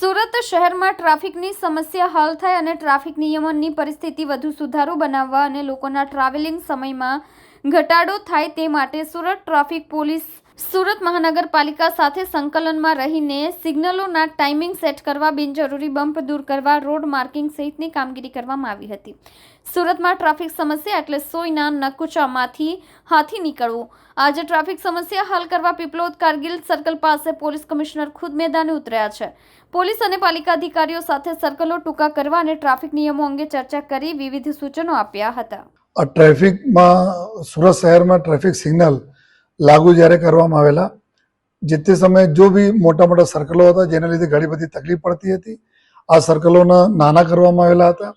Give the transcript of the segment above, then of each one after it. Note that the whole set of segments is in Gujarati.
સુરત શહેરમાં ટ્રાફિકની સમસ્યા હલ થાય અને ટ્રાફિક નિયમનની પરિસ્થિતિ વધુ સુધારો બનાવવા અને લોકોના ટ્રાવેલિંગ સમયમાં ઘટાડો થાય તે માટે સુરત ટ્રાફિક પોલીસ સુરત મહાનગરપાલિકા સાથે સંકલનમાં રહીને સિગ્નલોના ટાઈમિંગ સેટ કરવા બિનજરૂરી બમ્પ દૂર કરવા, રોડ માર્કિંગ સહિતની કામગીરી કરવામાં આવી હતી. સુરતમાં ટ્રાફિક સમસ્યા એટલે સોયના નકુચામાંથી હાથી નીકળવું. આજે ટ્રાફિક સમસ્યા હલ કરવા પીપલોદ કારગિલ સર્કલ પાસે પોલીસ કમિશનર ખુદ મેદાને ઉતર્યા છે. પોલીસ અને પાલિકા અધિકારીઓ સાથે સર્કલો ટૂંકા કરવા અને ટ્રાફિક નિયમો અંગે ચર્ચા કરી વિવિધ સૂચનો આપ્યા હતા. આ ટ્રાફિકમાં સુરત શહેરમાં ટ્રાફિક સિગ્નલ લાગુ જ્યારે કરવામાં આવેલા, જે તે સમયે જો બી મોટા મોટા સર્કલો હતા, જેના લીધે ઘણી બધી તકલીફ પડતી હતી, આ સર્કલોના નાના કરવામાં આવેલા હતા.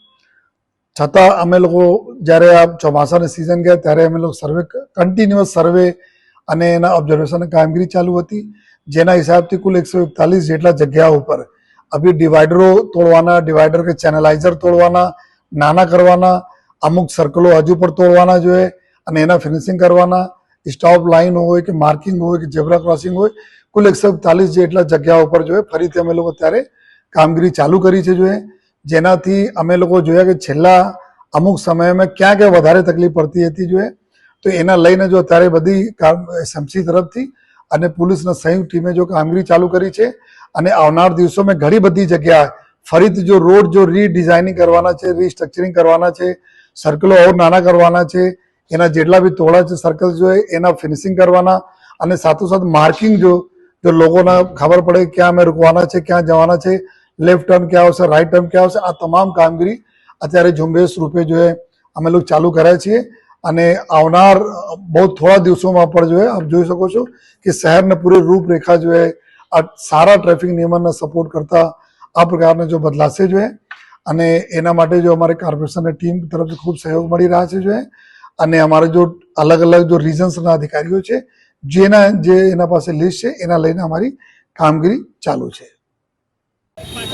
છતાં અમે લોકો જ્યારે આ ચોમાસાની સિઝન ગયા, ત્યારે અમે લોકો સર્વે કન્ટિન્યુઅસ સર્વે અને એના ઓબ્ઝર્વેશન કામગીરી ચાલુ હતી, જેના હિસાબથી કુલ એકસો એકતાલીસ જેટલા જગ્યાઓ ઉપર અભી ડિવાઈડરો તોડવાના ડિવાઈડર કે ચેનલાઇઝર તોડવાના, નાના કરવાના અમુક સર્કલો હજુ પણ તોડવાના જોઈએ અને એના ફિનિશિંગ કરવાના. સ્ટોપ લાઇન હોય કે માર્કિંગ હોય કે ઝેબ્રા ક્રોસિંગ હોય, કુલ એકસો એકતાલીસ જેટલા જગ્યાઓ ઉપર જોઈએ. ફરીથી અમે લોકો ત્યારે કામગીરી ચાલુ કરી છે જોઈએ. જેનાથી અમે લોકો જોયા કે છેલ્લા અમુક સમયમાં ક્યાં ક્યાં વધારે તકલીફ પડતી હતી જોઈએ. તો એના લઈને જો અત્યારે બધી કામ એસએમસી તરફથી અને પોલીસના સંયુક્ત ટીમે જો કામગીરી ચાલુ કરી છે અને આવનાર દિવસોમાં ઘણી બધી જગ્યા ફરીથી જો રોડ જો રીડિઝાઇનિંગ કરવાના છે રીસ્ટ્રક્ચરિંગ કરવાના છે સર્કલો ઓર નાના કરવાના છે, એના જેટલા બી તોડા છે સર્કલ જો એના ફિનિશિંગ કરવાના, અને સાથોસાથ માર્કિંગ જો જો લોકોને ખબર પડે ક્યાં અમે રૂકવાના છે, ક્યાં જવાના છે લેફ્ટ ટર્ન ક્યાં આવશે રાઈટ ટર્ન ક્યાં આવશે, આ તમામ કામગીરી અત્યારે ઝુંબેશ રૂપે જો અમે લોકો ચાલુ કર્યા છીએ. અને આવનાર બહુ થોડા દિવસોમાં પણ જો આપ જોઈ શકો છો કે શહેરને પૂરી રૂપરેખા જો આ સારા ટ્રાફિક નિયમનને સપોર્ટ કરતા આ પ્રકારના જો બદલાશે જો એ. અને એના માટે જો અમારે કોર્પોરેશનની ટીમ તરફથી ખૂબ સહયોગ મળી રહ્યા છે અને અમારે જો અલગ અલગ જો રિઝન્સના અધિકારીઓ છે, જેના, જે એના પાસે લિસ્ટ છે, એના લઈને અમારી કામગીરી ચાલુ છે.